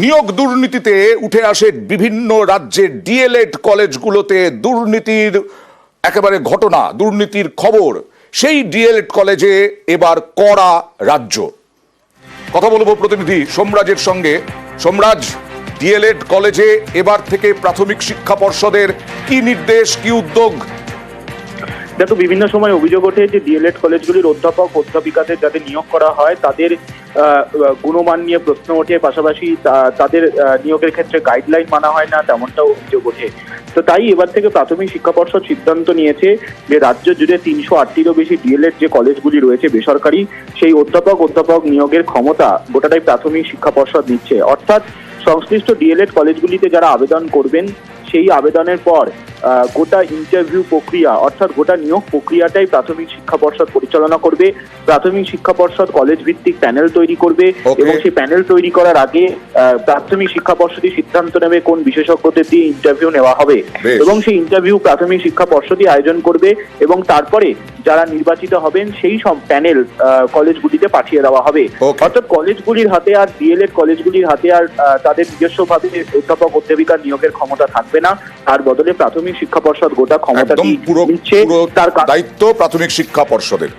নিয়োগ দুর্নীতিতে উঠে আসে বিভিন্ন রাজ্যের ডিএলএড কলেজগুলোতে দুর্নীতির একেবারে ঘটনা, দুর্নীতির খবর। সেই ডিএলএড কলেজে এবার কড়া রাজ্য। কথা বলব প্রতিনিধি সোমরাজের সঙ্গে। সোমরাজ, ডিএলএড কলেজে এবার থেকে প্রাথমিক শিক্ষা পর্ষদের কি নির্দেশ, কি উদ্যোগ? দেখো, বিভিন্ন সময় অভিযোগ ওঠে যে ডিএলএড কলেজগুলির অধ্যাপক, অধ্যাপিকাদের যাদের নিয়োগ করা হয়, তাদের গুণমান নিয়ে প্রশ্ন ওঠে, পাশাপাশি তাদের নিয়োগের ক্ষেত্রে গাইডলাইন মানা হয় না, তেমনটাও অভিযোগ ওঠে। তো তাই এবার থেকে প্রাথমিক শিক্ষা পর্ষদ সিদ্ধান্ত নিয়েছে যে রাজ্য জুড়ে তিনশো আটটিরও বেশি ডিএলএড যে কলেজগুলি রয়েছে বেসরকারি, সেই অধ্যাপক অধ্যাপক নিয়োগের ক্ষমতা গোটাটাই প্রাথমিক শিক্ষা পর্ষদ নিচ্ছে। অর্থাৎ সংশ্লিষ্ট ডিএলএড কলেজগুলিতে যারা আবেদন করবেন, সেই আবেদনের পর গোটা ইন্টারভিউ প্রক্রিয়া অর্থাৎ গোটা নিয়োগ প্রক্রিয়াটাই প্রাথমিক শিক্ষা পর্ষদ পরিচালনা করবে। প্রাথমিক শিক্ষা পর্ষদ কলেজ ভিত্তিক প্যানেল তৈরি করবে এবং সেই প্যানেল তৈরি করার আগে আহ, প্রাথমিক শিক্ষা পর্ষদই সিদ্ধান্ত নেবে কোন বিশেষজ্ঞদের দিয়ে ইন্টারভিউ নেওয়া হবে। এবং সেই ইন্টারভিউ প্রাথমিক শিক্ষা পর্ষদই আয়োজন করবে এবং তারপরে যারা নির্বাচিত হবেন সেই সব প্যানেল কলেজগুলিতে পাঠিয়ে দেওয়া হবে. অর্থাৎ কলেজগুলির হাতে আর ডিএলএড কলেজগুলির হাতে আর তাদের নিজস্বভাবে অধ্যাপক অধ্যাপিকার নিয়োগের ক্ষমতা থাকবে না। তার বদলে প্রাথমিক শিক্ষা পর্ষদ গোটা ক্ষমতা দিচ্ছে নিচ্ছে। তার দায়িত্ব প্রাথমিক শিক্ষা পর্ষদের।